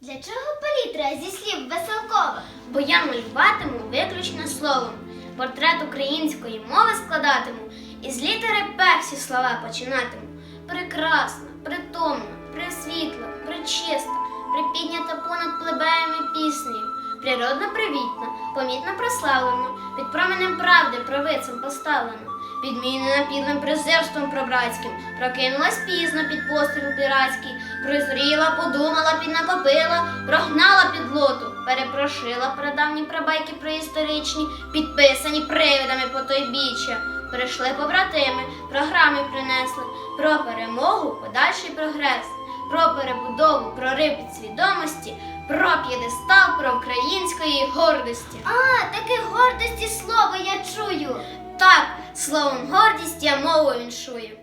Для чого палітра зі слів Веселкова? Бо я малюватиму виключно словом. Портрет української мови складатиму і з літери П всі слова починатиму. Прекрасна, притомна, пресвітла, пречиста, припіднята понад плебеями піснею, природно привітна, помітно прославлена, під променем правди провицем поставлена, підмінена підлим презирством пробратським, прокинулась пізно під постріл піратський, прозріла, подумала, піднакопила, прогнала підлоту, перепрошила прадавні прабайки проісторичні, підписані привидами по той біччя. Прийшли побратими, програми принесли про перемогу, подальший прогрес, про перебудову, про рипіт свідомості, про п'єдестал, про української гордості. А, таке гордості слово я чую. Так, словом гордість я мову віншую.